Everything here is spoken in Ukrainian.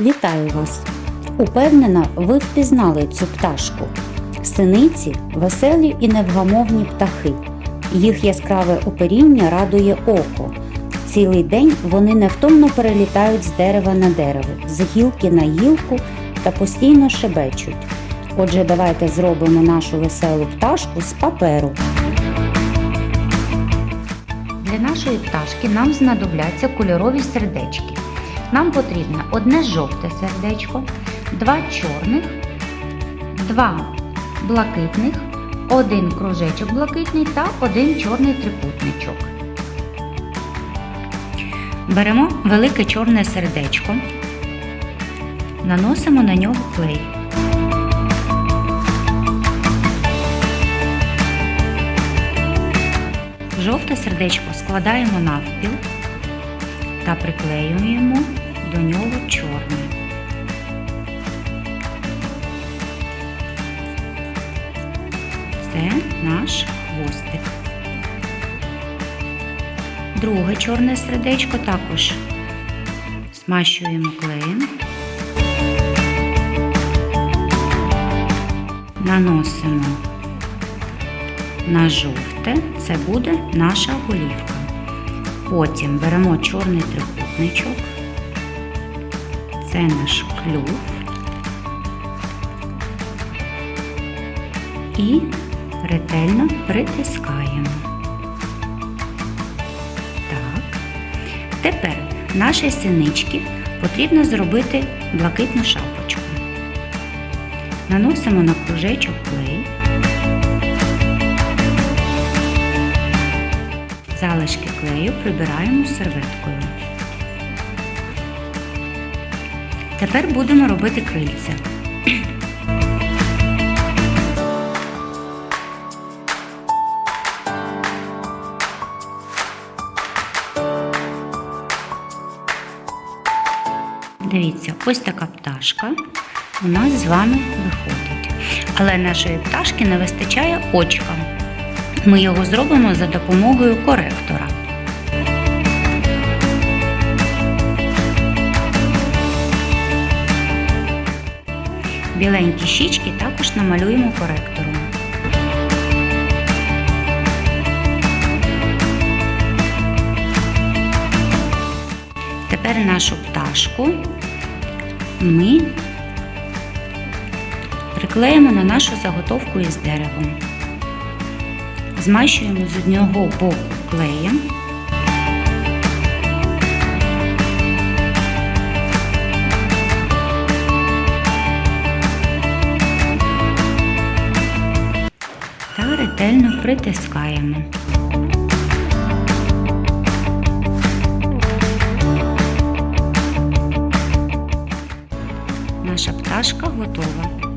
Вітаю вас! Упевнена, ви впізнали цю пташку. Синиці веселі і невгамовні птахи. Їх яскраве оперіння радує око. Цілий день вони невтомно перелітають з дерева на дерево, з гілки на гілку та постійно шебечуть. Отже, давайте зробимо нашу веселу пташку з паперу. Для нашої пташки нам знадобляться кольорові сердечки. Нам потрібно одне жовте сердечко, два чорних, два блакитних, один кружечок блакитний та один чорний трикутничок. Беремо велике чорне сердечко, наносимо на нього клей. Жовте сердечко складаємо навпіл та приклеюємо до нього чорне. Це наш хвостик. Друге чорне сердечко також смащуємо клеєм, наносимо на жовте, це буде наша голівка. Потім беремо чорний трикутничок, це наш клюв і ретельно притискаємо. Так. Тепер нашій синички потрібно зробити блакитну шапочку. Наносимо на кружечок клей. Залишки клею прибираємо серветкою. Тепер будемо робити крильця. Дивіться, ось така пташка у нас з вами виходить. Але нашої пташки не вистачає очка. Ми його зробимо за допомогою коректора. Біленькі щічки також намалюємо коректором. Тепер нашу пташку ми приклеїмо на нашу заготовку із деревом. Змащуємо з одного боку клеєм. Та ретельно притискаємо. Наша пташка готова.